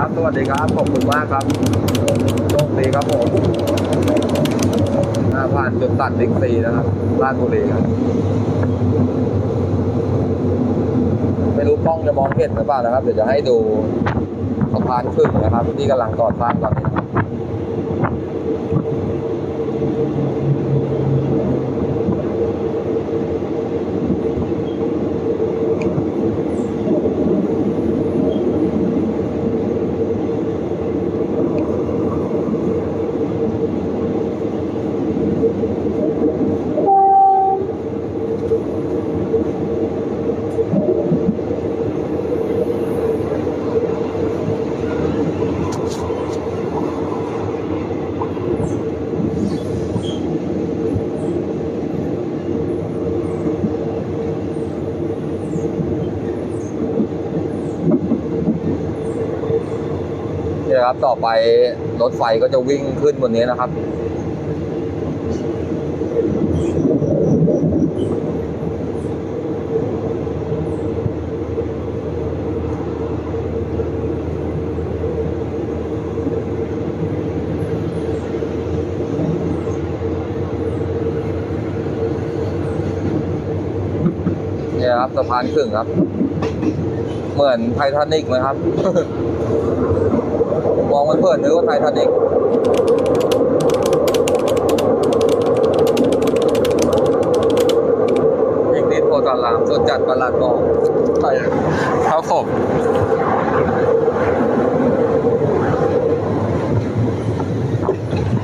ครับ สวัสดีครับ ขอบคุณมากครับ โชคดีครับผมอ่าผ่านจุดตัดบิ๊กซีนะครับราชบุรีครับ ไม่รู้กล้องจะมองเห็นหรือเปล่านะครับ เดี๋ยวจะให้ดูสะพานขึ้นนะครับ ที่กำลังก่อสร้างตอนนี้ นะครับเนี่ยครับ ต่อไปรถไฟก็จะวิ่งขึ้นบนนี้นะครับเนี่ยครับสะพานครึ่งครับ เหมือนไททานิกไหมครับ เปิดนึกว่าไททานิกอีกนิดโพธารามส่วนจัดประหลัดบอกใช่ครับผม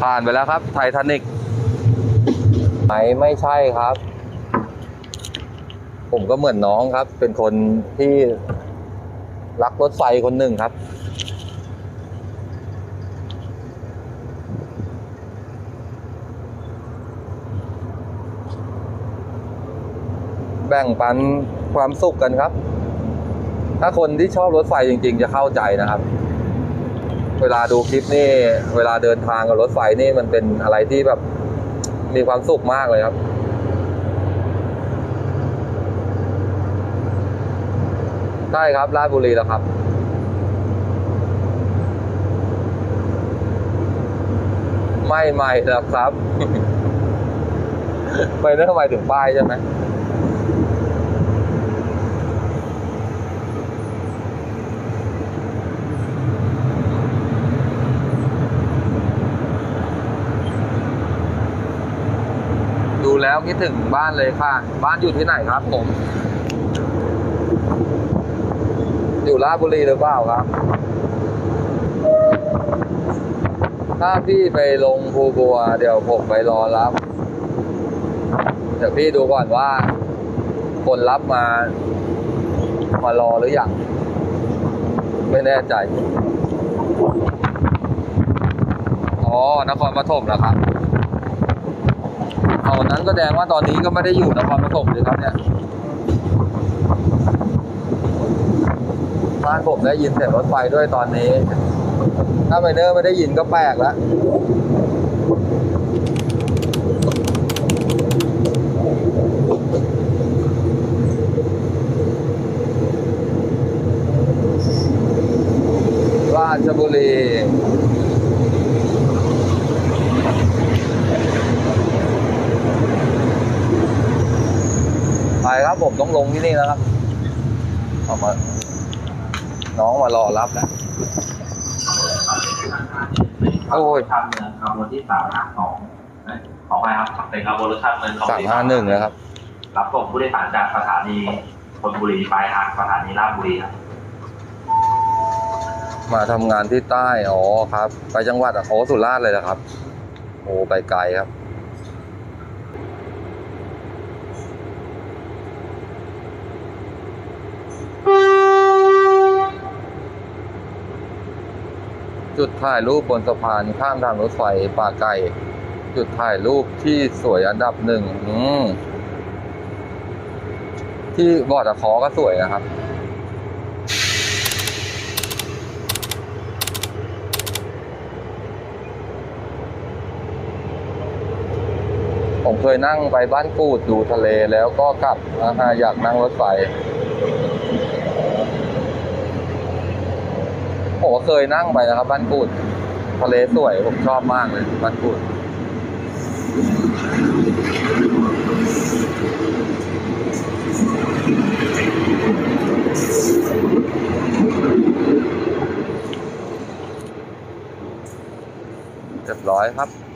ผ่านไปแล้วครับ ไททานิกไหมไม่ใช่ครับ ผมก็เหมือนน้องครับ เป็นคนที่รักรถไฟคนหนึ่งครับ แบ่งปันความสุขกันครับ ถ้าคนที่ชอบรถไฟจริง ๆ จะเข้าใจนะครับ เวลาดูคลิปนี่ เวลาเดินทางกับรถไฟนี่มันเป็นอะไรที่แบบมีความสุขมากเลยครับใช่ครับราชบุรีแล้วครับไม่ใหม่แล้วครับ ไปเรื่องทำไมถึงป้ายใช่ไหม แล้วคิดถึงบ้านเลยค่ะ บ้านอยู่ที่ไหนครับผม อยู่ราชบุรีหรือเปล่าครับ ถ้าพี่ไปลงภูบัว เดี๋ยวผมไปรอรับ เดี๋ยวพี่ดูก่อนว่า คนรับมามารอหรืออยังไม่แน่ใจ อ๋อ นครปฐมแล้วครับ เอานั้นก็แสดงว่าตอนนี้ก็ไม่ได้อยู่นครปฐมเลยครับเนี่ยบ้านผมได้ยินเสียงรถไฟด้วยตอนนี้ ถ้าไมเนอร์ไม่ได้ยินก็แปลกแล้วราชบุรี ไป ครับผมต้องลงที่นี่แล้วครับเอามาน้องมารอรับแล้วโอ้ยข้ามเมืองขบวนที่สามห้าสองขอไปครับเป็นขบวนรถข้ามเมืองสั่งห้าหนึ่งนะครับ รับส่งผู้โดยสารจากสถานีธนบุรีไปทางสถานีราชบุรีครับมาทำงานที่ใต้ อ๋อครับ ไปจังหวัดอะโอ้สุราษฎร์เลยนะครับ โอ้ไปไกลครับ จุดถ่ายรูปบนสะพานข้ามทางรถไฟป่าไก่จุดถ่ายรูปที่สวยอันดับหนึ่งที่บอดอะคอก็สวยนะครับ ผมเคยนั่งไปบ้านกูดดูทะเลแล้วก็กลับนะฮะอยากนั่งรถไฟ โอ้บอกว่าเคยนั่งไปนะครับ บ้านกูดทะเลสวยผมชอบมากเลย บ้านกูดเรียบร้อยครับ